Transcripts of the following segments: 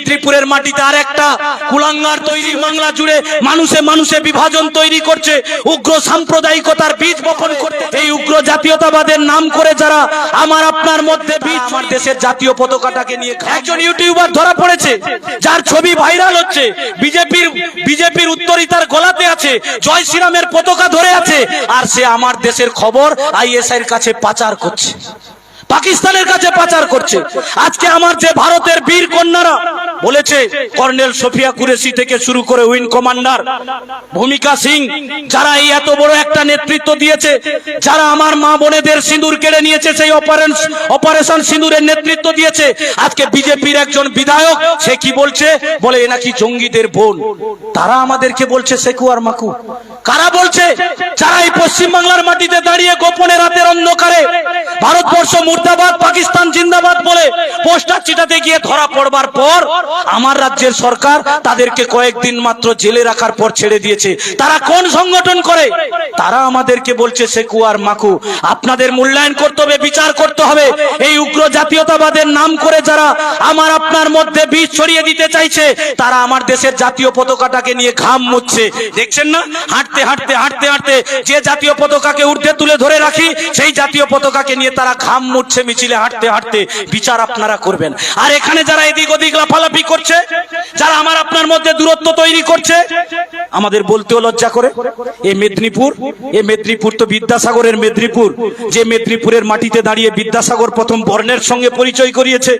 মেদিনীপুরের মাটিতে আর একটা কুলাঙ্গার তৈরি, বাংলা জুড়ে মানুষে মানুষে বিভাজন তৈরি করছে। উগ্র সাম্প্রদায়িকতার বীজ বপন করতে এই উগ্র জাতীয়তাবাদের নাম করে যারা আমার আপনার মধ্যে বীজ, আমার দেশের জাতীয় পতাকাটাকে নিয়ে একজন ইউটিউবার ধরা পড়েছে, যার ছবি ভাইরাল হচ্ছে। বিজেপির বিজেপির উত্তরিতার গলাতে আছে, জয় শ্রীরামের পতাকা ধরে আছে, আর সে আমার দেশের খবর আইএসআই এর কাছে পাচার করছে। পাকিস্তানের কাছে পাচার করছে। আজকে আমার যে ভারতের বীর কন্যারা বলেছে, কর্নেল সোফিয়া কুরেশি থেকে শুরু করে উইন কমান্ডার। ভূমিকা সিং, যারা এই এত বড় একটা নেতৃত্ব দিয়েছে, যারা আমার মা বোনেদের সিঁদুর কেড়ে নিয়েছে, সেই অপারেশন অপারেশন সিঁদুরের নেতৃত্ব দিয়েছে। আজকে বিজেপির একজন বিধায়ক, সে কি বলছে? বলে, এ নাকি জঙ্গিদের বোন। তারা আমাদেরকে বলছে সেকু আর মাকু। কারা বলছে? যারা এই পশ্চিম বাংলার মাটিতে দাঁড়িয়ে গোপনে রাতের অন্ধকারে ভারতবর্ষ মুর্দাবাদ, পাকিস্তান জিন্দাবাদ বলে পোস্টার চিটাতে গিয়ে ধরা পড়বার পর আমার রাজ্যের সরকার তাদেরকে কয়েকদিন মাত্র জেলে রাখার পর ছেড়ে দিয়েছে। তারা কোন সংগঠন করে? তারা আমাদেরকে বলছে সেকু আর মাকু আপনাদের মূল্যায়ন করতে হবে, বিচার করতে হবে। এই উগ্র জাতীয়তাবাদের নাম করে যারা আমার আপনার মধ্যে বীজ ছড়িয়ে দিতে চাইছে, তারা আমার দেশের জাতীয় পতাকাটাকে নিয়ে ঘাম মুচ্ছে দেখছেন না? হাঁটতে হাঁটতে হাঁটতে হাঁটতে যে জাতীয় পতাকাকে ঊর্ধ্বে তুলে ধরে রাখি, সেই জাতীয় পতাকাকে নিয়ে তারা ঘাম মুচ্ছে মিছিলে হাঁটতে হাঁটতে। বিচার আপনারা করবেন। আর এখানে যারা এদিক ওদিক লাফালাফি করছে, যারা আমার আপনার মধ্যে দূরত্ব তৈরি করছে, আমাদের বলতেও লজ্জা করে। এ মেদিনীপুর এ মেদিনীপুর তো বিদ্যাসাগরের মেদিনীপুর। যে মেদিনীপুরের মাটিতে দাঁড়িয়ে বিদ্যাসাগর প্রথম বর্ণের সঙ্গে পরিচয় করিয়েছে,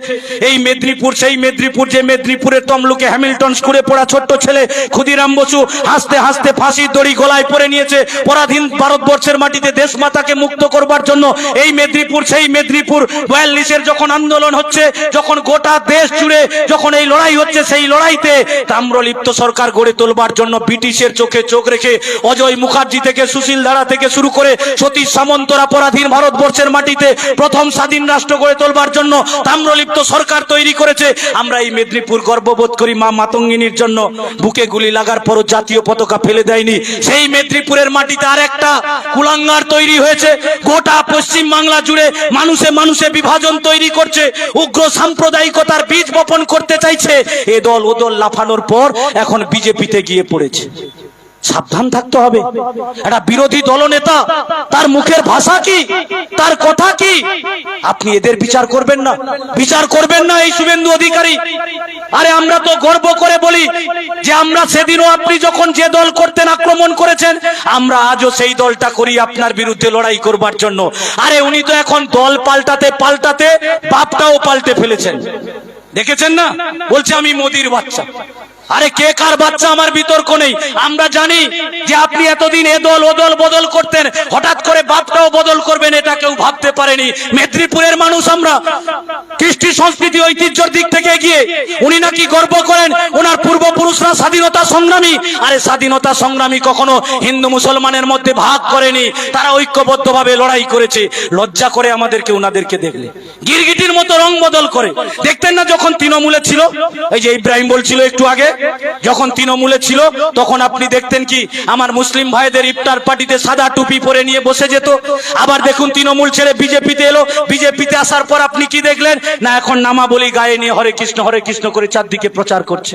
এই মেদিনীপুর, সেই মেদিনীপুর, যে মেদিনীপুরের তমলুকে হ্যামিল্টন স্কুলে পড়া ছোট্ট ছেলে ক্ষুদিরাম বসু হাসতে হাসতে ফাঁসির দড়ি গলায় পরে নিয়েছে। পরাধীন ভারতবর্ষের মাটিতে দেশ মাতাকে মুক্ত করবার জন্য এই মেদিনীপুর, সেই মেদিনীপুর বয়াল্লিশের যখন আন্দোলন হচ্ছে যখন গোটা দেশ জুড়ে যখন এই লড়াই হচ্ছে, সেই লড়াইতে তাম্রলিপ্ত সরকার গড়ে তোলবার জন্য ব্রিটিশের চোখে চোখ রেখে অজয় মুখার্জি থেকে সুশীল ধারা থেকে শুরু করে সতীশ সামন্তরা পরাধীন ভারতবর্ষের মাটিতে প্রথম স্বাধীন রাষ্ট্র গড়ে তোলবার জন্য তাম্রলিপ্ত সরকার তৈরি করেছে। আমরা এই মেদিনীপুর গর্ববোধ করি মা মাতঙ্গিনীর জন্য। বুকে গুলি লাগার পরও জাতীয় পতাকা ফেলে দেয়নি। সেই মেদিনীপুরের মাটিতে আর একটা কুলাঙ্গার তৈরি হয়েছে। গোটা পশ্চিম বাংলা জুড়ে মানুষে মানুষে বিভাজন তৈরি করছে। উগ্র সাম্প্রদায়িকতার বীজ বপন করতে চাইছে, এ দল ও দল লাফানোর পর এখন বিজেপিতে গিয়ে পড়েছে। সাবধান থাকতে হবে। একটা বিরোধী দলনেতা, তার মুখের ভাষা কি? তার কথা কি? আপনি এদের বিচার করবেন না। বিচার করবেন না এই শুভেন্দু অধিকারী। আরে আমরা তো গর্ব করে বলি যে আমরা সেদিনও আপনি যখন যে দল করতেন আক্রমণ করেছেন, আমরা আজও সেই দলটা করি আপনার বিরুদ্ধে লড়াই করবার জন্য। আরে উনি তো এখন দল পাল্টাতে পাল্টাতে বাপটাও পাল্টে ফেলেছেন। দেখেছেন না? বলছে আমি মোদির বাচ্চা। আরে কে কার বাচ্চা আমার বিতর্ক নেই? আমরা জানি যে আপনি এতদিন এদল দল, ও দল বদল করতেন। হঠাৎ করে বাপটাও বদল করবেন, এটা কেউ ভাবতে পারেনি। মেদিনীপুরের মানুষ আমরা। কৃষ্টি সংস্কৃতি ঐতিহ্যের দিক থেকে গিয়ে উনি নাকি গর্ব করেন, ওনার পূর্বপুরুষরা স্বাধীনতা সংগ্রামী। আরে স্বাধীনতা সংগ্রামী কখনো হিন্দু মুসলমানের মধ্যে ভাগ করেনি, তারা ঐক্যবদ্ধভাবে লড়াই করেছে। লজ্জা করে আমাদেরকে ওনাদেরকে দেখলে। গিরগিটির মতো রং বদল করে। দেখতেন না যখন তৃণমূলে ছিল? এই যে ইব্রাহিম বলছিল একটু আগে, যখন তৃণমূলে ছিল, তখন আপনি দেখতেন কি, আমার মুসলিম ভাইদের ইফতার পার্টিতে সাদা টুপি পরে নিয়ে বসে যেত। আবার দেখুন তৃণমূল ছেড়ে বিজেপিতে এলো। বিজেপিতে আসার পর আপনি কি দেখলেন? না এখন নামাবলি গায়ে নিয়ে হরে কৃষ্ণ হরে কৃষ্ণ করে চারদিকে প্রচার করছে।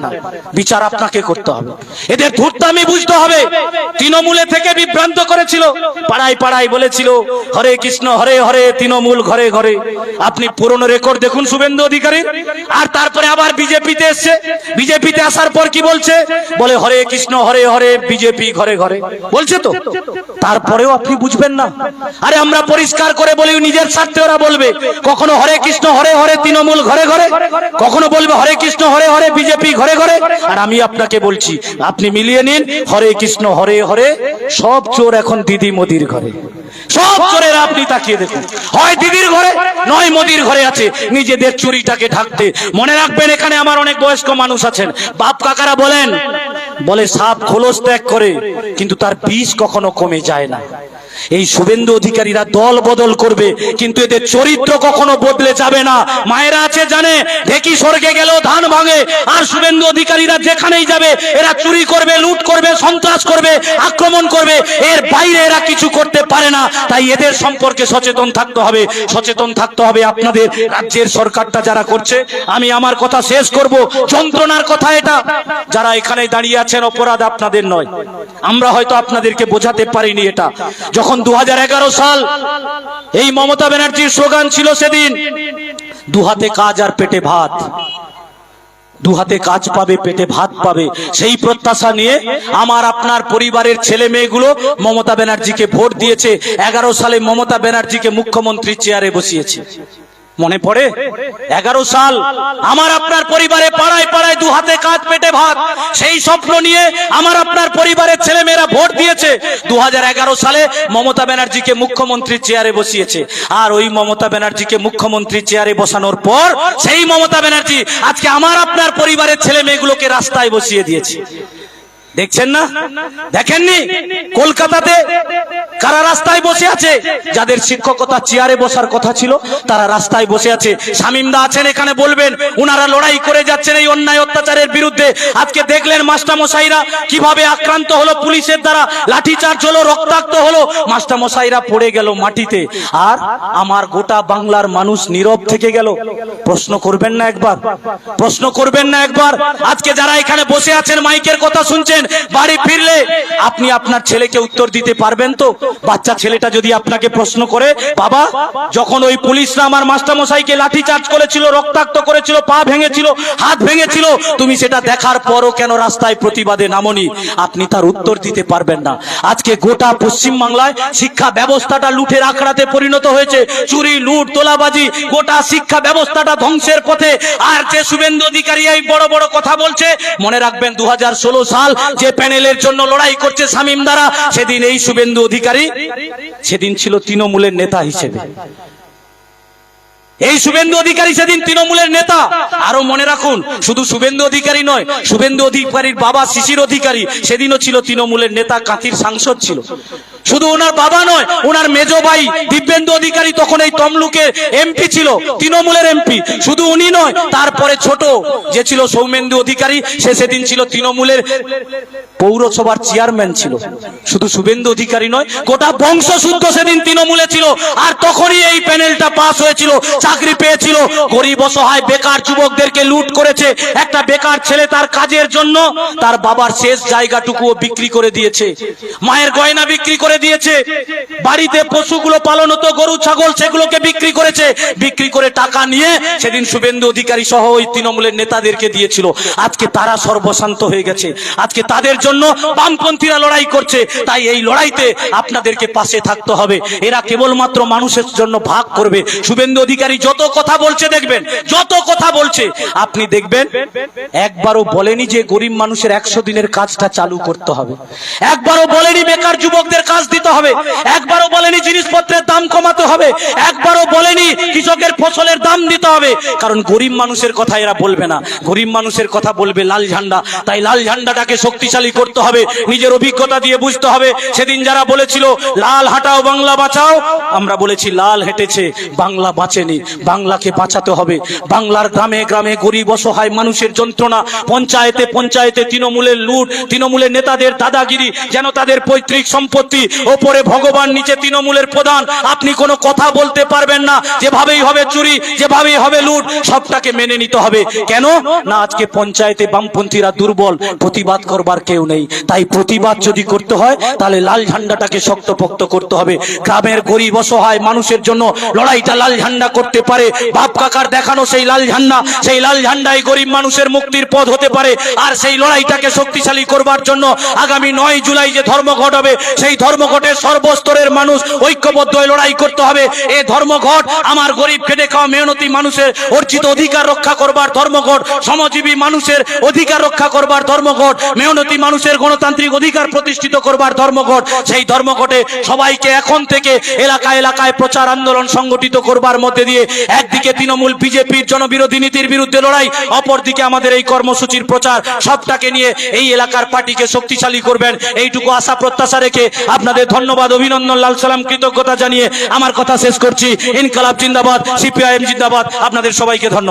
না। বিচার আপনাকে করতে হবে। এদের ধূর্তামি বুঝতে হবে। তৃণমূলে থেকে বিভ্রান্ত করেছিল। পাড়ায় পাড়ায় বলেছিল, হরে কৃষ্ণ, হরে হরে, তৃণমূল ঘরে ঘরে। আপনি পুরনো রেকর্ড দেখুন শুভেন্দু অধিকারী আর তারপরে আবার বিজেপিতে এসছে। বিজেপিতে আসার পর কি বলছে? বলে, হরে কৃষ্ণ, হরে হরে, বিজেপি ঘরে ঘরে। বলছে তো। তারপরেও আপনি বুঝবেন না। আরে আমরা পরিষ্কার করে বলি, নিজের স্বার্থে ওরা বলবে, কখনো হরে কৃষ্ণ, হরে হরে, তৃণমূল ঘরে ঘরে? কখনো বলবে, হরে কৃষ্ণ, হরে হরে, বিজেপি ঘরে ঘরে। আর আমি আপনাকে বলছি, আপনি মিলিয়ে নিন, হরে কৃষ্ণ, হরে হরে। সব চোর এখন দিদি মোদির ঘরে। সব চোরেরা আপনি তাকিয়ে দেখুন। হয় দিদির ঘরে, নয় মোদির ঘরে আছে। নিজেদের চুরিটাকে ঢাকতে। মনে রাখবেন, এখানে আমার অনেক বয়স্ক মানুষ আছেন। বাপ কাকারা বলেন, বলে, সাপ খোলস ত্যাগ করে, কিন্তু তার বিষ কখনো কমে যায় না। এই শুভেন্দু অধিকারীরা দল বদল করবে, কিন্তু এদের চরিত্র কখনো বদলে যাবে না। মায়েরা আছে, জানে, ঢেকি স্বর্গে গেলেও ধান ভাঙে। আর শুভেন্দু অধিকারীরা যেখানেই যাবে, এরা চুরি করবে, লুট করবে, সন্ত্রাস করবে, আক্রমণ করবে। এর বাইরে এরা কিছু করতে পারে না। তাই এদের সম্পর্কে সচেতন থাকতে হবে, সচেতন থাকতে হবে আপনাদের রাজ্যের সরকারটা যারা করছে। আমি আমার কথা শেষ করব, যন্ত্রণার কথা এটা। যারা এখানে দাঁড়িয়ে আছেন, অপরাধ আপনাদের নয়। আমরা হয়তো আপনাদেরকে বোঝাতে পারিনি এটা। যখন দু হাজার এগারো সাল এই মমতা ব্যানার্জির স্লোগান ছিল সেদিন দু হাতে কাজ আর পেটে ভাত। দু হাতে কাজ পাবে, পেটে ভাত পাবে। সেই প্রত্যাশা নিয়ে আমার আপনার পরিবারের ছেলে মেয়েগুলো মমতা ব্যানার্জিকে ভোট দিয়েছে। এগারো সালে মমতা ব্যানার্জিকে মুখ্যমন্ত্রী চেয়ারে বসিয়েছে। মনে পড়ে? এগারো সাল আমার আপনার পরিবারে পাড়ায় পাড়ায় দু হাতে কাজ, পেটে ভাত। সেই স্বপ্ন নিয়ে আমার আপনার পরিবারের ভোট দিয়েছে। দু হাজার এগারো সালে মমতা ব্যানার্জিকে মুখ্যমন্ত্রী চেয়ারে বসিয়েছে। আর ওই মমতা ব্যানার্জিকে মুখ্যমন্ত্রী চেয়ারে বসানোর পর সেই মমতা ব্যানার্জি আজকে আমার আপনার পরিবারের ছেলে মেয়েগুলোকে রাস্তায় বসিয়ে দিয়েছে। দেখছেন না? দেখেননি? কলকাতাতে কারা রাস্তায় বসে আছে? যাদের শিক্ষকতা চেয়ারে বসার কথা ছিল, তারা রাস্তায় বসে আছে। শামিমদা আছেন, এখানে বলবেন, উনারা লড়াই করে যাচ্ছেন এই অন্যায় অত্যাচারের বিরুদ্ধে। আজকে দেখলেন মাস্টারমশাইরা কীভাবে আক্রান্ত হলো পুলিশের দ্বারা, লাঠিচার্জ হলো, রক্তাক্ত হলো। মাস্টারমশাইরা পড়ে গেল মাটিতে। আর আমার গোটা বাংলার মানুষ নীরব থেকে গেল। প্রশ্ন করবেন না একবার। প্রশ্ন করবেন না একবার। আজকে যারা এখানে বসে আছেন, মাইকের কথা শুনছেন বাড়ি ফিরলে আপনি আপনার ছেলেকে উত্তর দিতে পারবেন তো? বাচ্চা ছেলেটা যদি আপনাকে প্রশ্ন করে, বাবা, যখন ওই পুলিশরা আমার মাস্টারমশাইকে লাঠি চার্জ করেছিল, রক্তাক্ত করেছিল, পা ভেঙেছিল, হাত ভেঙেছিল, তুমি সেটা দেখার পরও কেন রাস্তায় প্রতিবাদে নামনি? আপনি তার উত্তর দিতে পারবেন না। আজকে গোটা পশ্চিম বাংলায় শিক্ষা ব্যবস্থাটা লুঠের আখড়াতে পরিণত হয়েছে। চুরি, লুট, তোলাবাজি, গোটা শিক্ষা ব্যবস্থাটা ধ্বংসের পথে। আর যে শুভেন্দু অধিকারী এই বড় বড় কথা বলছে, মনে রাখবেন দু সাল যে প্যানেলের জন্য লড়াই করছে শামীম দ্বারা সেদিন এই শুভেন্দু অধিকারী, সেদিন ছিল তৃণমূলের নেতা হিসেবে। এই শুভেন্দু অধিকারী সেদিন তৃণমূলের নেতা। আরও মনে রাখুন, শুধু শুভেন্দু অধিকারী নয়, শুভেন্দু অধিকারীর বাবা শিশির অধিকারী সেদিনও ছিল তৃণমূলের নেতা, কাঁথির সাংসদ ছিল। শুধু ওনার বাবা নয়, ওনার মেজ ভাই দিব্যেন্দু অধিকারী তখন এই তমলুকের এমপি ছিল, তৃণমূলের এমপি। শুধু উনি নয়, তারপরে ছোট যে ছিল সৌমেন্দু অধিকারী, সে সেদিন ছিল তৃণমূলের পৌরসভার চেয়ারম্যান ছিল। শুধু শুভেন্দু অধিকারী নয়, গোটা বংশ শুদ্ধ সেদিন তৃণমূলে ছিল। আর তখনই এই প্যানেলটা পাস হয়েছিল, চাকরি পেয়েছিল। গরিব, অসহায়, বেকার যুবকদেরকে লুট করেছে। একটা বেকার ছেলে তার কাজের জন্য তার বাবার শেষ জায়গাটুকুও বিক্রি করে দিয়েছে। মায়ের গয়না বিক্রি করে দিয়েছে। বাড়িতে পশুগুলো পালন হতো, গরু, ছাগল, সেগুলোকে বিক্রি করেছে। বিক্রি করে টাকা নিয়ে সেদিন শুভেন্দু অধিকারী সহ ওই তৃণমূলের নেতাদেরকে দিয়েছিল। আজকে তারা সর্বশান্ত হয়ে গেছে। আজকে তাদের জন্য বামপন্থীরা লড়াই করছে। তাই এই লড়াইতে আপনাদেরকে পাশে থাকতে হবে। এরা কেবলমাত্র মানুষের জন্য ভাগ করবে। শুভেন্দু অধিকারী যত কথা বলছে দেখবেন, যত কথা বলছে, আপনি দেখবেন, একবারও বলেনি যে গরিব মানুষের একশো দিনের কাজটা চালু করতে হবে। একবারও বলেনি বেকার যুবকদের কাজ দিতে হবে। একবারও বলেনি জিনিসপত্রের দাম কমাতে হবে। একবারও বলেনি কৃষকের ফসলের দাম দিতে হবে। কারণ গরিব মানুষের কথা এরা বলবে না। গরিব মানুষের কথা বলবে লাল ঝান্ডা। তাই লাল ঝান্ডাটাকে শক্তিশালী করতে হবে, নিজের অভিজ্ঞতা দিয়ে বুঝতে হবে। সেদিন যারা বলেছিল, লাল হাঁটাও বাংলা বাঁচাও, আমরা বলেছি লাল হেঁটেছে, বাংলা বাঁচেনি, বাংলাকে বাঁচাতে হবে। বাংলার গ্রামে গ্রামে গরিব অসহায় মানুষের যন্ত্রণা, পঞ্চায়েতে পঞ্চায়েতে তৃণমূলের লুট, তৃণমূলের নেতাদের দাদাগিরি, যেন তাদের পৈতৃক সম্পত্তি, ওপরে ভগবান, নিচে তৃণমূলের প্রধান। আপনি কোনো কথা বলতে পারবেন না, যেভাবেই হবে চুরি, যেভাবেই হবে লুট, সবটাকে মেনে নিতে হবে। কেন? না, আজকে পঞ্চায়েতে বামপন্থীরা দুর্বল, প্রতিবাদ করবার কেউ নেই। তাই প্রতিবাদ যদি করতে হয়, তাহলে লাল ঝান্ডাটাকে শক্তপোক্ত করতে হবে। গ্রামের গরিব অসহায় মানুষের জন্য লড়াইটা লাল ঝান্ডা করতে পারে। বাপ কাকার দেখানো সেই লাল ঝান্ডা, সেই লাল ঝান্ডাই গরিব মানুষের মুক্তির পথ হতে পারে। আর সেই লড়াইটাকে শক্তিশালী করবার জন্য আগামী নয় জুলাই যে ধর্মঘট হবে, সেই ধর্মঘটের সর্বস্তরের মানুষ ঐক্যবদ্ধ হয়ে লড়াই করতে হবে। এ ধর্মঘট আমার গরিব খেটে খাওয়া মেহনতি মানুষের অর্জিত অধিকার রক্ষা করবার ধর্মঘট শ্রমজীবী মানুষের অধিকার রক্ষা করবার ধর্মঘট, মেহনতি মানুষের গণতান্ত্রিক অধিকার প্রতিষ্ঠিত করবার ধর্মঘট, সেই ধর্মঘটে সবাইকে এখন থেকে এলাকা এলাকায় প্রচার আন্দোলন সংগঠিত করবার মধ্যে দিয়ে একদিকে তৃণমূল বিজেপির জনবিরোধী নীতির বিরুদ্ধে লড়াই, অপরদিকে আমাদের এই কর্মসূচির প্রচার, সবটাকে নিয়ে এই এলাকার পার্টিকে শক্তিশালী করবেন। এইটুকু আশা প্রত্যাশা রেখে আপনাদের ধন্যবাদ, অভিনন্দন, লাল সালাম, কৃতজ্ঞতা জানিয়ে আমার কথা শেষ করছি। ইনকালাব জিন্দাবাদ, সিপিআইএম জিন্দাবাদ, আপনাদের সবাইকে ধন্যবাদ।